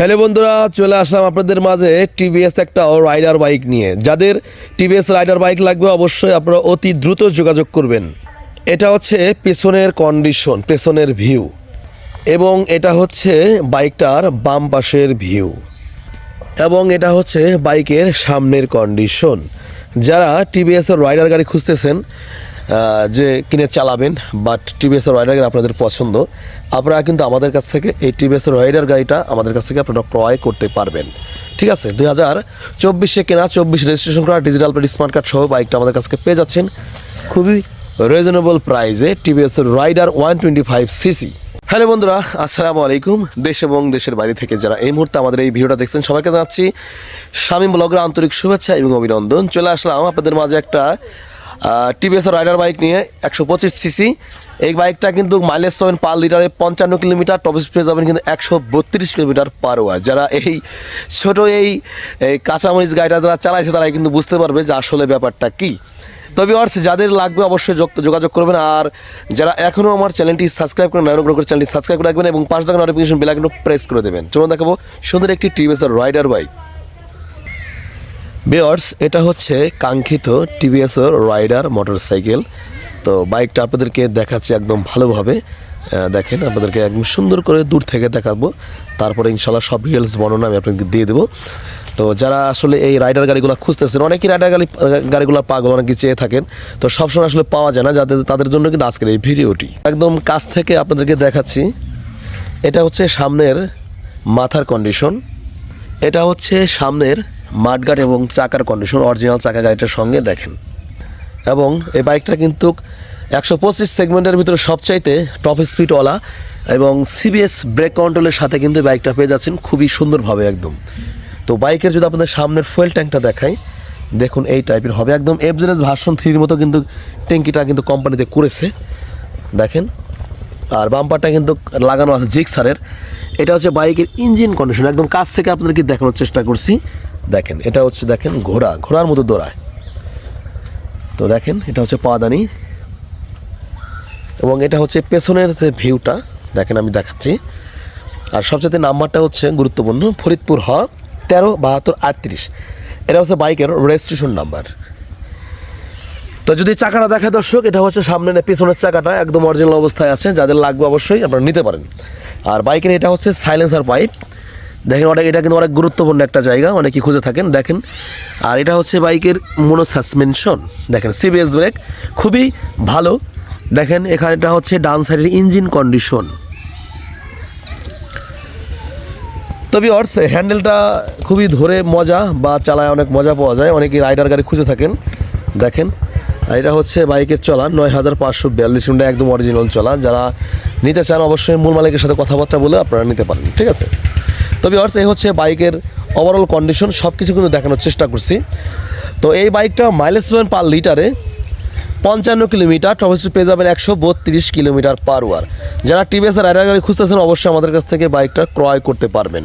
Hello বন্ধুরা, চলে আসলাম আপনাদের মাঝে টিভিএস একটা রাইডার বাইক নিয়ে। যাদের টিভিএস রাইডার বাইক লাগবে অবশ্যই আপনারা অতি দ্রুত যোগাযোগ করবেন। এটা হচ্ছে পেছনের কন্ডিশন পেছনের ভিউ এবং এটা হচ্ছে বাইকটার বাম পাশের ভিউ এবং এটা হচ্ছে বাইকের সামনের কন্ডিশন যারা টিভিএসের রাইডার গাড়ি খুঁজতেছেন যে কিনে চালাবেন বাট টিভিএসের রাইডার আপনাদের পছন্দ, আপনারা কিন্তু আমাদের কাছ থেকে এই টিভিএসের রাইডার গাড়িটা আমাদের কাছ থেকে আপনারা ক্রয় করতে পারবেন। ঠিক আছে? দুই হাজার চব্বিশে কেনা চব্বিশ রেজিস্ট্রেশন করা ডিজিটাল প্লেট স্মার্ট কার্ড সহ বাইকটা আমাদের কাছ থেকে পেয়ে যাচ্ছেন। খুবই রিজনেবল প্রাইসে টিভিএসের rider one twenty five CC hello বন্ধুরা, আসসালামু আলাইকুম। দেশ এবং দেশের বাইরে থেকে যারা এই মুহূর্তে আমাদের এই ভিডিওটা দেখছেন, সবাইকে জানাচ্ছি স্বামী ব্লগের আন্তরিক শুভেচ্ছা এবং অভিনন্দন। চলে আসলাম আপনাদের মাঝে একটা টিভিএস রাইডার বাইক নিয়ে একশো পঁচিশ সিসি এই বাইকটা কিন্তু মাইলেজ পাবেন পার লিটারে পঞ্চান্ন কিলোমিটার টপ স্পিড যাবেন কিন্তু একশো বত্রিশ কিলোমিটার পার ওয়ার যারা এই ছোট এই কাঁচামরিচ গাড়িটা যারা চালাইছে তারা কিন্তু বুঝতে পারবে যে আসলে ব্যাপারটা কী। তবে আর যাদের লাগবে অবশ্যই যোগ- যোগাযোগ করবেন। আর যারা এখনও আমার চ্যানেলটি সাবস্ক্রাইব করেন অনুগ্রহ করে চ্যানেলটি সাবস্ক্রাইব করে রাখবেন এবং পাঁচ টাকা নোটিফিকেশন বেল প্রেস করে দেবেন। চলুন দেখাবো সুন্দর একটি টিভিএস রাইডার বাইক বিয়ার্স এটা হচ্ছে কাঙ্ক্ষিত টিভিএস রাইডার মোটরসাইকেল তো বাইকটা আপনাদেরকে দেখাচ্ছি একদম ভালোভাবে। দেখেন, আপনাদেরকে একদম সুন্দর করে দূর থেকে দেখাবো। তারপরে ইনশাল্লাহ সব ডিটেলস বর্ণনা আমি আপনাকে দিয়ে দেবো। তো যারা আসলে এই রাইডার গাড়িগুলো খুঁজতেছেন, অনেকেই রাইডার গাড়ি, গাড়িগুলো পাগল অনেকে চেয়ে থাকেন। তো সবসময় আসলে পাওয়া যায় না, যাদের, তাদের জন্য কিন্তু আজকের এই ভিডিওটি। একদম কাছ থেকে আপনাদেরকে দেখাচ্ছি, এটা হচ্ছে সামনের মাথার কন্ডিশন এটা হচ্ছে সামনের মাঠগাট এবং চাকার কন্ডিশন অরিজিনাল চাকা গাড়িটার সঙ্গে দেখেন। এবং এই বাইকটা কিন্তু একশো পঁচিশ সেগমেন্টের ভিতরে সবচাইতে টপ স্পিডওয়ালা এবং সিবিএস ব্রেক কন্ট্রোলের সাথে কিন্তু বাইকটা পেয়ে যাচ্ছেন খুবই সুন্দরভাবে একদম। তো বাইকের যদি আপনাদের সামনের ফুয়েল ট্যাঙ্কটা দেখাই, দেখুন এই টাইপের হবে। একদম এফজেনেস ভার্সন থ্রির মতো কিন্তু ট্যাঙ্কিটা কিন্তু কোম্পানিতে করেছে। দেখেন, আর বাম্পারটা কিন্তু লাগানো আছে জিক্সারের এটা হচ্ছে বাইকের ইঞ্জিন কন্ডিশন একদম কাছ থেকে আপনাদেরকে দেখানোর চেষ্টা করছি। দেখেন, এটা হচ্ছে দেখেন ঘোড়া, ঘোড়ার মতো দৌড়ায়। তো দেখেন, এটা হচ্ছে পাদানি। এবং এটা হচ্ছে পেছনের যে ভিউটা, দেখেন আমি দেখাচ্ছি। আর সবচেয়ে নাম্বারটা হচ্ছে গুরুত্বপূর্ণ, ফরিদপুর হ, তেরো, বাহাত্তর, আটত্রিশ। এটা হচ্ছে বাইকের রেজিস্ট্রেশন নাম্বার তো যদি চাকাটা দেখা দর্শক, এটা হচ্ছে সামনে পেছনের চাকাটা একদম অরিজিনাল অবস্থায় আছে, যাদের লাগবে অবশ্যই আপনারা নিতে পারেন। আর বাইকের এটা হচ্ছে সাইলেন্সার পাইপ দেখেন অনেক, এটা কিন্তু অনেক গুরুত্বপূর্ণ একটা জায়গা, অনেকেই খুঁজে থাকেন, দেখেন। আর এটা হচ্ছে বাইকের মনো সাসপেনশন। দেখেন সিবিএস ব্রেক খুবই ভালো। দেখেন, এখানে এটা হচ্ছে ডান সাইডের ইঞ্জিন কন্ডিশন। তবে অর্স হ্যান্ডেলটা খুবই ধরে মজা বা চালায় অনেক মজা পাওয়া যায়। অনেকেই রাইডার গাড়ি খুঁজে থাকেন, দেখেন। আর এটা হচ্ছে বাইকের চলা, নয় হাজার পাঁচশো বিয়াল্লিশ একদম অরিজিনাল চলা। যারা নিতে চান, অবশ্যই মূল মালিকের সাথে কথাবার্তা বলে আপনারা নিতে পারেন, ঠিক আছে? তবে অর্স এই হচ্ছে বাইকের ওভারঅল কন্ডিশন সব কিছু কিন্তু দেখানোর চেষ্টা করছি। তো এই বাইকটা মাইলেজ পাবেন পার লিটারে পঞ্চান্ন কিলোমিটার টপ স্পিড পেয়ে যাবেন একশো বত্রিশ কিলোমিটার পার ওয়ার যারা টিভিএস রাইডার গাড়ি খুঁজতেছেন অবশ্যই আমাদের কাছ থেকে বাইকটা ক্রয় করতে পারবেন।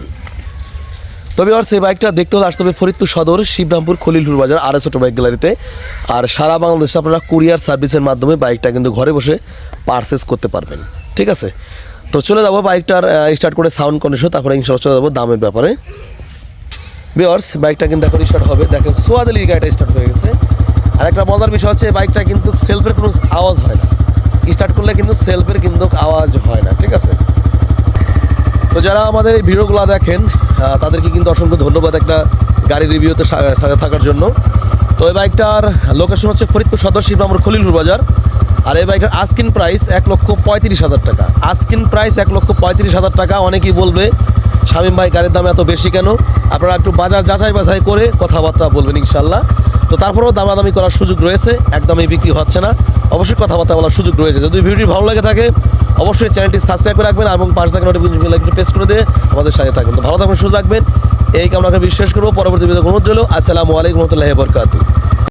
তবে আর সেই বাইকটা দেখতে হলে আসতে হবে ফরিদপুর সদর, শিবরামপুর খলিলপুর বাজার আর ছোটো বাইক গ্যালারিতে আর সারা বাংলাদেশে আপনারা কুরিয়ার সার্ভিসের মাধ্যমে বাইকটা কিন্তু ঘরে বসে পারচেস করতে পারবেন। ঠিক আছে? তো চলে যাব বাইকটার স্টার্ট করে সাউন্ড কন্ডিশন তারপরে ইনশাল্লাহ চলে যাব দামের ব্যাপারে। বিয়ার্স বাইকটা কিন্তু এখন স্টার্ট হবে। দেখেন সোয়াদালি গাড়িটা স্টার্ট হয়ে গেছে। আর একটা মজার বিষয় হচ্ছে, বাইকটা কিন্তু সেলফের কোনো আওয়াজ হয় না। স্টার্ট করলে কিন্তু সেলফের কিন্তু আওয়াজ হয় না, ঠিক আছে? তো যারা আমাদের এই ভিডিওগুলো দেখেন তাদেরকে কিন্তু অসংখ্য ধন্যবাদ একটা গাড়ি রিভিউতে থাকার জন্য। তো এই বাইকটার লোকেশন হচ্ছে ফরিদপুর সদর শিবরামপুর খলিলপুর বাজার। আর এই বাইকের আস্কিন প্রাইস এক লক্ষ পঁয়ত্রিশ হাজার টাকা। আস্কিন প্রাইস এক লক্ষ পঁয়ত্রিশ হাজার টাকা, অনেকেই বলবে, শামীম ভাই, গাড়ির দাম এত বেশি কেন? আপনারা একটু বাজার যাচাই বাছাই করে কথাবার্তা বলবেন ইনশাল্লাহ তো তারপরেও দামাদামি করার সুযোগ রয়েছে, একদমই বিক্রি হচ্ছে না। অবশ্যই কথাবার্তা বলার সুযোগ রয়েছে। যদি ভিডিওটি ভালো লাগে থাকে, অবশ্যই চ্যানেলটি সাবস্ক্রাইব করে রাখবেন, এবং পাঁচ টাকা নোটিফিকেশন প্রেস করে দিয়ে আমাদের সাথে থাকবেন তো ভালো থাকবেন সুযোগ রাখবেন এই কামনাকে বিশ্বাস করব। পরবর্তী ভিডিও অনুরোধ রইল আসসালামু আলাইকুম রহমতুল্লাহ বরকাতু